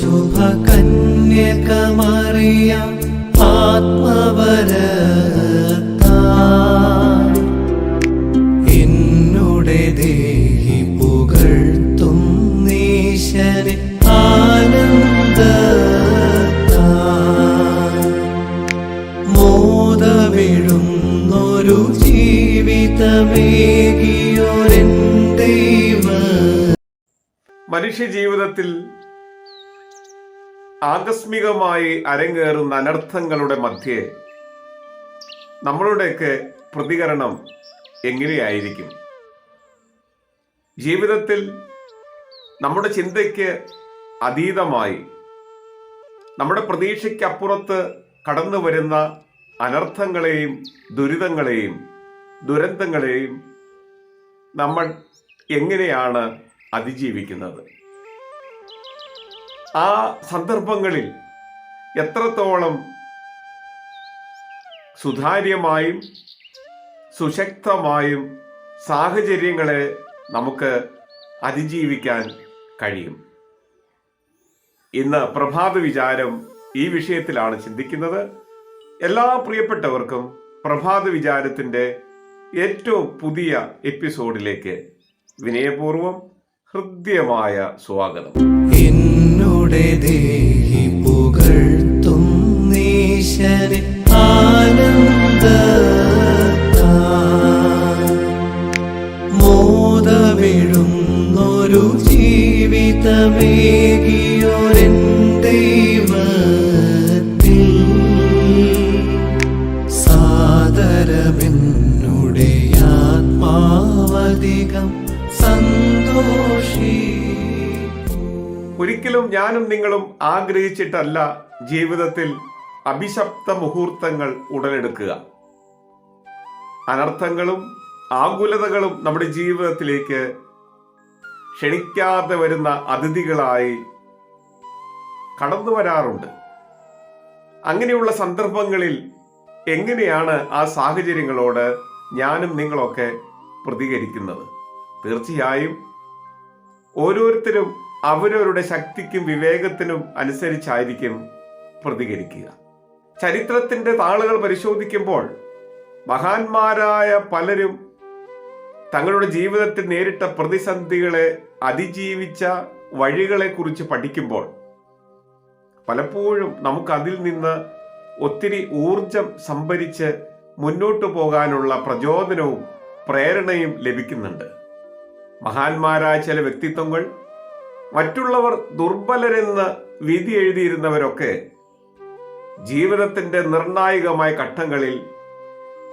ശുഭകന്യകമറിയ ആത്മവരത്താ എന്നുടെ ദേഹി പുകഴ്ത്തും നീശനെ ആനന്ദ മോദമിഴുന്നൊരു ജീവിതമേകിയൊരെൻ ദൈവ മനുഷ്യ ജീവിതത്തിൽ ആകസ്മികമായി അരങ്ങേറുന്ന അനർത്ഥങ്ങളുടെ മധ്യേ നമ്മളുടെയൊക്കെ പ്രതികരണം എങ്ങനെയായിരിക്കും? ജീവിതത്തിൽ നമ്മുടെ ചിന്തയ്ക്ക് അതീതമായി നമ്മുടെ പ്രതീക്ഷയ്ക്കപ്പുറത്ത് കടന്നു വരുന്ന അനർത്ഥങ്ങളെയും ദുരിതങ്ങളെയും ദുരന്തങ്ങളെയും നമ്മൾ എങ്ങനെയാണ് അതിജീവിക്കുന്നത്? ആ സന്ദർഭങ്ങളിൽ എത്രത്തോളം സുതാര്യമായും സുശക്തമായും സാഹചര്യങ്ങളെ നമുക്ക് അതിജീവിക്കാൻ കഴിയും. ഇന്ന് പ്രഭാത വിചാരം ഈ വിഷയത്തിലാണ് ചിന്തിക്കുന്നത്. എല്ലാ പ്രിയപ്പെട്ടവർക്കും പ്രഭാത വിചാരത്തിന്റെ ഏറ്റവും പുതിയ എപ്പിസോഡിലേക്ക് വിനയപൂർവം ഹൃദ്യമായ സ്വാഗതം. എന്നുടെ ദേഹി പുകഴ്ത്തും നീശനെ ആനന്ദത്താ മോദവിഴുന്നൊരു ജീവിതമേകിയൊരെൻ ഒരിക്കലും ഞാനും നിങ്ങളും ആഗ്രഹിച്ചിട്ടല്ല ജീവിതത്തിൽ അഭിശപ്ത മുഹൂർത്തങ്ങൾ ഉടലെടുക്കുക. അനർത്ഥങ്ങളും ആകുലതകളും നമ്മുടെ ജീവിതത്തിലേക്ക് ക്ഷണിക്കാതെ വരുന്ന അതിഥികളായി കടന്നു വരാറുണ്ട് അങ്ങനെയുള്ള സന്ദർഭങ്ങളിൽ എങ്ങനെയാണ് ആ സാഹചര്യങ്ങളോട് ഞാനും നിങ്ങളൊക്കെ പ്രതികരിക്കുന്നത്? തീർച്ചയായും ഓരോരുത്തരും അവരവരുടെ ശക്തിക്കും വിവേകത്തിനും അനുസരിച്ചായിരിക്കും പ്രതികരിക്കുക. ചരിത്രത്തിന്റെ താളുകൾ പരിശോധിക്കുമ്പോൾ മഹാന്മാരായ പലരും തങ്ങളുടെ ജീവിതത്തിൽ നേരിട്ട പ്രതിസന്ധികളെ അതിജീവിച്ച വഴികളെക്കുറിച്ച് പഠിക്കുമ്പോൾ പലപ്പോഴും നമുക്ക് അതിൽ നിന്ന് ഒത്തിരി ഊർജം സംഭരിച്ച് മുന്നോട്ടു പോകാനുള്ള പ്രചോദനവും പ്രേരണയും ലഭിക്കുന്നുണ്ട്. മഹാന്മാരായ ചില വ്യക്തിത്വങ്ങൾ മറ്റുള്ളവർ ദുർബലരെന്ന് വിധി എഴുതിയിരുന്നവരൊക്കെ ജീവിതത്തിന്റെ നിർണായകമായ ഘട്ടങ്ങളിൽ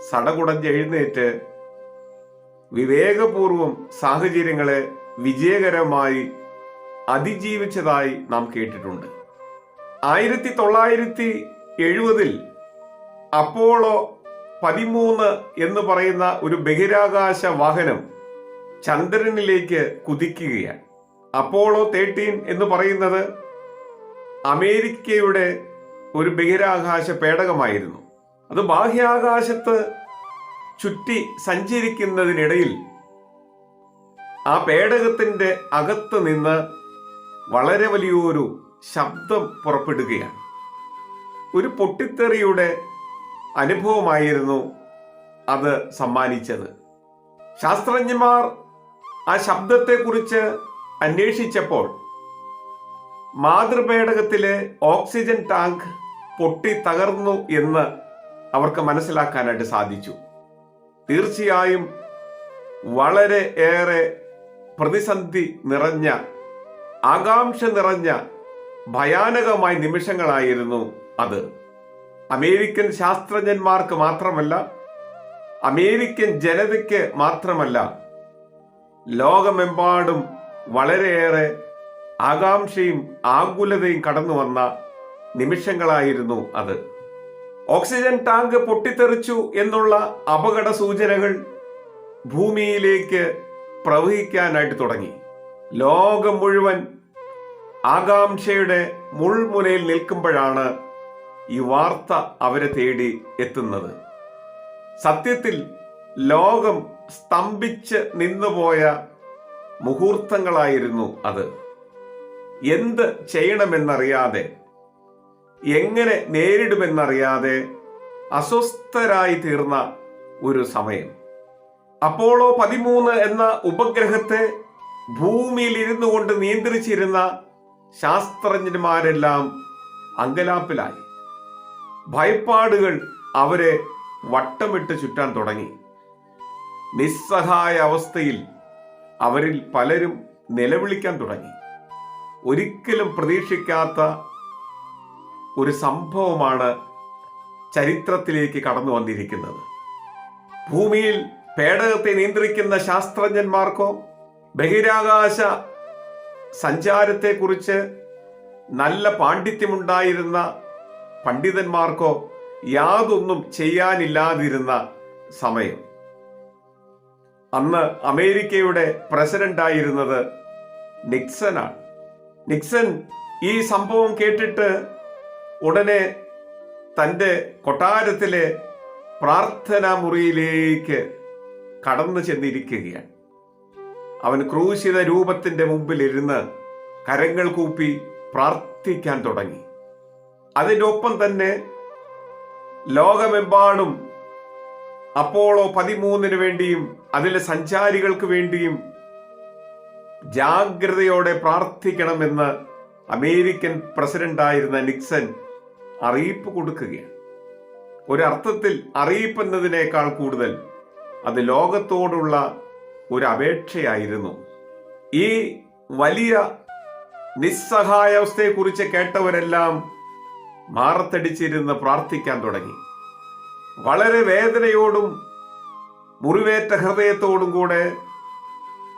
സടകുടഞ്ഞ് എഴുന്നേറ്റ് വിവേകപൂർവം സാഹചര്യങ്ങളെ വിജയകരമായി അതിജീവിച്ചതായി നാം കേട്ടിട്ടുണ്ട്. ആയിരത്തി തൊള്ളായിരത്തി എഴുപതിൽ അപ്പോളോ പതിമൂന്ന് എന്ന് പറയുന്ന ഒരു ബഹിരാകാശ വാഹനം ചന്ദ്രനിലേക്ക് കുതിക്കുകയാണ്. അപ്പോളോ തേർട്ടീൻ എന്ന് പറയുന്നത് അമേരിക്കയുടെ ഒരു ബഹിരാകാശ പേടകമായിരുന്നു. അത് ബാഹ്യാകാശത്ത് ചുറ്റി സഞ്ചരിക്കുന്നതിനിടയിൽ ആ പേടകത്തിന്റെ അകത്ത് നിന്ന് വളരെ വലിയൊരു ശബ്ദം പുറപ്പെടുകയാണ്. ഒരു പൊട്ടിത്തെറിയുടെ അനുഭവമായിരുന്നു അത് സമ്മാനിച്ചത്. ശാസ്ത്രജ്ഞന്മാർ ആ ശബ്ദത്തെക്കുറിച്ച് അന്വേഷിച്ചപ്പോൾ മാതൃപേടകത്തിലെ ഓക്സിജൻ ടാങ്ക് പൊട്ടി തകർന്നു എന്ന് അവർക്ക് മനസ്സിലാക്കാനായിട്ട് സാധിച്ചു. തീർച്ചയായും വളരെ ഏറെ പ്രതിസന്ധി നിറഞ്ഞ ആകാംക്ഷ നിറഞ്ഞ ഭയാനകമായ നിമിഷങ്ങളായിരുന്നു അത്. അമേരിക്കൻ ശാസ്ത്രജ്ഞന്മാർക്ക് മാത്രമല്ല അമേരിക്കൻ ജനതയ്ക്ക് മാത്രമല്ല ലോകമെമ്പാടും വളരെയേറെ ആകാംക്ഷയും ആകുലതയും കടന്നു വന്ന നിമിഷങ്ങളായിരുന്നു അത്. ഓക്സിജൻ ടാങ്ക് പൊട്ടിത്തെറിച്ചു എന്നുള്ള അപകട സൂചനകൾ ഭൂമിയിലേക്ക് പ്രവഹിക്കാനായിട്ട് തുടങ്ങി. ലോകം മുഴുവൻ ആകാംക്ഷയുടെ മുൾമുനയിൽ നിൽക്കുമ്പോഴാണ് ഈ വാർത്ത അവരെ തേടി എത്തുന്നത്. സത്യത്തിൽ ലോകം സ്തംഭിച്ച് നിന്നുപോയ മുഹൂർത്തങ്ങളായിരുന്നു അത്. എന്ത് ചെയ്യണമെന്നറിയാതെ എങ്ങനെ നേരിടുമെന്നറിയാതെ അസ്വസ്ഥരായി തീർന്ന ഒരു സമയം. അപ്പോളോ പതിമൂന്ന് എന്ന ഉപഗ്രഹത്തെ ഭൂമിയിൽ ഇരുന്നു കൊണ്ട് നിയന്ത്രിച്ചിരുന്ന ശാസ്ത്രജ്ഞന്മാരെല്ലാം അങ്കലാപ്പിലായി. ഭയപ്പാടുകൾ അവരെ വട്ടമിട്ട് ചുറ്റാൻ തുടങ്ങി. നിസ്സഹായ അവസ്ഥയിൽ അവരിൽ പലരും നിലവിളിക്കാൻ തുടങ്ങി. ഒരിക്കലും പ്രതീക്ഷിക്കാത്ത ഒരു സംഭവമാണ് ചരിത്രത്തിലേക്ക് കടന്നു വന്നിരിക്കുന്നത്. ഭൂമിയിൽ പേടകത്തെ നിയന്ത്രിക്കുന്ന ശാസ്ത്രജ്ഞന്മാർക്കോ ബഹിരാകാശ സഞ്ചാരത്തെക്കുറിച്ച് നല്ല പാണ്ഡിത്യമുണ്ടായിരുന്ന പണ്ഡിതന്മാർക്കോ യാതൊന്നും ചെയ്യാനില്ലാതിരുന്ന സമയം. അന്ന് അമേരിക്കയുടെ പ്രസിഡന്റായിരുന്നത് നിക്സനാണ്. നിക്സൻ ഈ സംഭവം കേട്ടിട്ട് ഉടനെ തന്റെ കൊട്ടാരത്തിലെ പ്രാർത്ഥനാ മുറിയിലേക്ക് കടന്നു ചെന്നിരിക്കുകയാണ്. അവൻ ക്രൂശിത രൂപത്തിന്റെ മുമ്പിലിരുന്ന് കരങ്ങൾ കൂപ്പി പ്രാർത്ഥിക്കാൻ തുടങ്ങി. അതിന്റെ ഒപ്പം തന്നെ ലോകമെമ്പാടും അപ്പോളോ പതിമൂന്നിന് വേണ്ടിയും അതിലെ സഞ്ചാരികൾക്ക് വേണ്ടിയും ജാഗ്രതയോടെ പ്രാർത്ഥിക്കണമെന്ന് അമേരിക്കൻ പ്രസിഡന്റായിരുന്ന നിക്സൺ അറിയിപ്പ് കൊടുക്കുകയാണ്. ഒരർത്ഥത്തിൽ അറിയിപ്പ് എന്നതിനേക്കാൾ കൂടുതൽ അത് ലോകത്തോടുള്ള ഒരു അപേക്ഷയായിരുന്നു. ഈ വലിയ നിസ്സഹായാവസ്ഥയെക്കുറിച്ച് കേട്ടവരെല്ലാം മാറത്തടിച്ചിരുന്ന് പ്രാർത്ഥിക്കാൻ തുടങ്ങി. വളരെ വേദനയോടും മുറിവേറ്റ ഹൃദയത്തോടും കൂടെ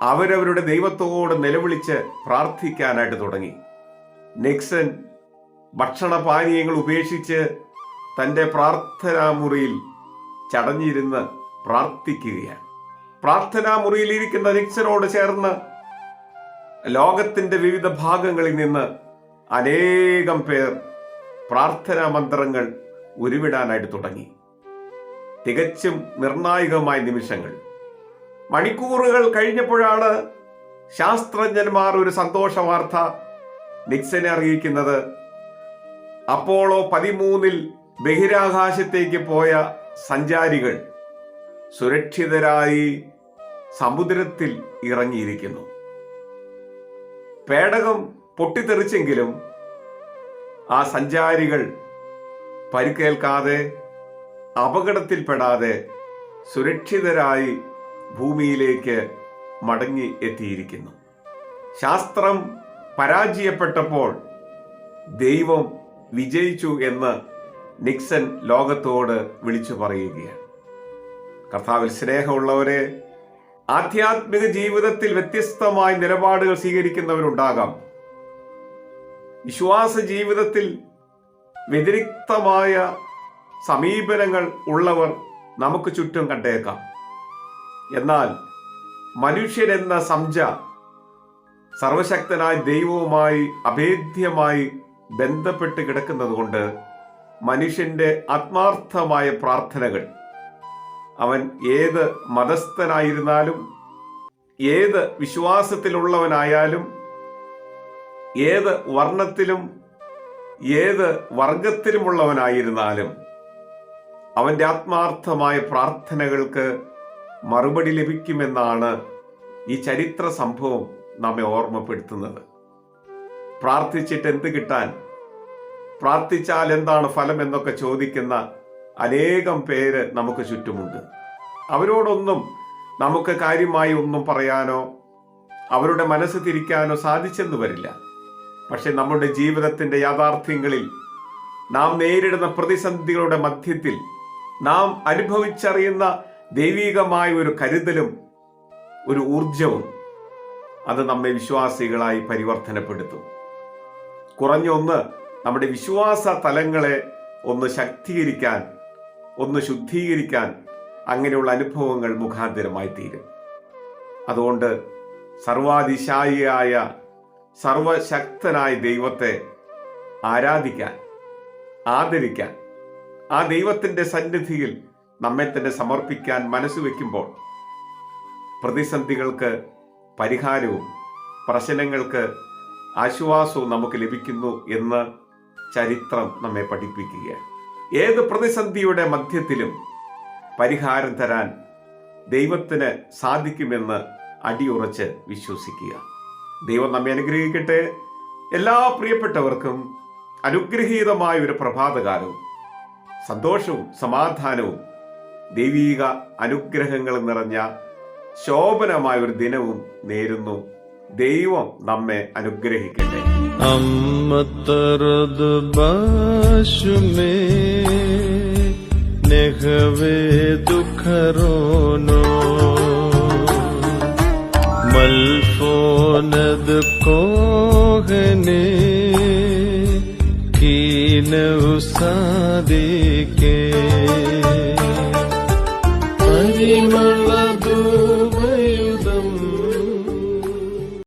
അവരവരുടെ ദൈവത്തോട് നിലവിളിച്ച് പ്രാർത്ഥിക്കാനായിട്ട് തുടങ്ങി. നിക്സൺ ഭക്ഷണപാനീയങ്ങൾ ഉപേക്ഷിച്ച് തന്റെ പ്രാർത്ഥനാ മുറിയിൽ ചടഞ്ഞിരുന്ന് പ്രാർത്ഥിക്കുകയാണ്. പ്രാർത്ഥനാ മുറിയിൽ ഇരിക്കുന്ന നിക്സനോട് ചേർന്ന് ലോകത്തിന്റെ വിവിധ ഭാഗങ്ങളിൽ നിന്ന് അനേകം പേർ പ്രാർത്ഥനാ മന്ത്രങ്ങൾ ഉരുവിടാനായിട്ട് തുടങ്ങി. തികച്ചും നിർണായകമായ നിമിഷങ്ങൾ. മണിക്കൂറുകൾ കഴിഞ്ഞപ്പോഴാണ് ശാസ്ത്രജ്ഞന്മാർ ഒരു സന്തോഷ വാർത്ത നിക്സനെ അറിയിക്കുന്നത്. അപ്പോളോ പതിമൂന്നിൽ ബഹിരാകാശത്തേക്ക് പോയ സഞ്ചാരികൾ സുരക്ഷിതരായി സമുദ്രത്തിൽ ഇറങ്ങിയിരിക്കുന്നു. പേടകം പൊട്ടിത്തെറിച്ചെങ്കിലും ആ സഞ്ചാരികൾ പരിക്കേൽക്കാതെ അപകടത്തിൽപ്പെടാതെ സുരക്ഷിതരായി ഭൂമിയിലേക്ക് മടങ്ങി എത്തിയിരിക്കുന്നു. ശാസ്ത്രം പരാജയപ്പെട്ടപ്പോൾ ദൈവം വിജയിച്ചു എന്ന് നിക്സൺ ലോകത്തോട് വിളിച്ചു പറയുകയാണ്. കർത്താവിൽ സ്നേഹമുള്ളവരെ ആധ്യാത്മിക ജീവിതത്തിൽ വ്യത്യസ്തമായ നിലപാടുകൾ സ്വീകരിക്കുന്നവരുണ്ടാകാം. വിശ്വാസ ജീവിതത്തിൽ വ്യതിരിക്തമായ സമീപനങ്ങൾ ഉള്ളവർ നമുക്ക് ചുറ്റും കണ്ടേക്കാം. എന്നാൽ മനുഷ്യരെന്ന സംജ സർവശക്തനായ ദൈവവുമായി അഭേദ്യമായി ബന്ധപ്പെട്ട് കിടക്കുന്നതുകൊണ്ട് മനുഷ്യന്റെ ആത്മാർത്ഥമായ പ്രാർത്ഥനകൾ അവൻ ഏത് മതസ്ഥനായിരുന്നാലും ഏത് വിശ്വാസത്തിലുള്ളവനായാലും ഏത് വർണത്തിലും ഏത് വർഗത്തിലുമുള്ളവനായിരുന്നാലും അവന്റെ ആത്മാർത്ഥമായ പ്രാർത്ഥനകൾക്ക് മറുപടി ലഭിക്കുമെന്നാണ് ഈ ചരിത്ര സംഭവം നമ്മെ ഓർമ്മപ്പെടുത്തുന്നത്. പ്രാർത്ഥിച്ചിട്ട് എന്ത് കിട്ടാൻ? പ്രാർത്ഥിച്ചാൽ എന്താണ് ഫലം എന്നൊക്കെ ചോദിക്കുന്ന അനേകം പേര് നമുക്ക് ചുറ്റുമുണ്ട്. അവരോടൊന്നും നമുക്ക് കാര്യമായി ഒന്നും പറയാനോ അവരുടെ മനസ്സ് തിരിക്കാനോ സാധിച്ചെന്ന് വരില്ല. പക്ഷെ നമ്മുടെ ജീവിതത്തിന്റെ യാഥാർത്ഥ്യങ്ങളിൽ നാം നേരിടുന്ന പ്രതിസന്ധികളുടെ മധ്യത്തിൽ നാം അനുഭവിച്ചറിയുന്ന ദൈവികമായ ഒരു കരുതലും ഒരു ഊർജവും അത് നമ്മെ വിശ്വാസികളായി പരിവർത്തനപ്പെടുത്തും. കുറഞ്ഞൊന്ന് നമ്മുടെ വിശ്വാസ തലങ്ങളെ ഒന്ന് ശക്തീകരിക്കാൻ ഒന്ന് ശുദ്ധീകരിക്കാൻ അങ്ങനെയുള്ള അനുഭവങ്ങൾ മുഖാന്തരമായി തീരും. അതുകൊണ്ട് സർവാതിശായിയായ സർവശക്തനായ ദൈവത്തെ ആരാധിക്കാൻ ആദരിക്കാൻ ആ ദൈവത്തിന്റെ സന്നിധിയിൽ നമ്മെ തന്നെ സമർപ്പിക്കാൻ മനസ്സ് വയ്ക്കുമ്പോൾ പ്രതിസന്ധികൾക്ക് പരിഹാരവും പ്രശ്നങ്ങൾക്ക് ആശ്വാസവും നമുക്ക് ലഭിക്കുന്നു എന്ന് ചരിത്രം നമ്മെ പഠിപ്പിക്കുകയാണ്. ഏത് പ്രതിസന്ധിയുടെ മധ്യത്തിലും പരിഹാരം തരാൻ ദൈവത്തിന് സാധിക്കുമെന്ന് അടിയുറച്ച് വിശ്വസിക്കുക. ദൈവം നമ്മെ അനുഗ്രഹിക്കട്ടെ. എല്ലാ പ്രിയപ്പെട്ടവർക്കും അനുഗ്രഹീതമായ ഒരു പ്രഭാതകാലവും സന്തോഷവും സമാധാനവും ദൈവീക അനുഗ്രഹങ്ങൾ നിറഞ്ഞ ശോഭനമായ ഒരു ദിനവും നേരുന്നു. ദൈവം നമ്മെ അനുഗ്രഹിക്കട്ടെ. അമ്മത്തറത് ബാഷുമേ നെഹവേ മൽഫോനത് കോഹനെ दिल उसा देके। परिमल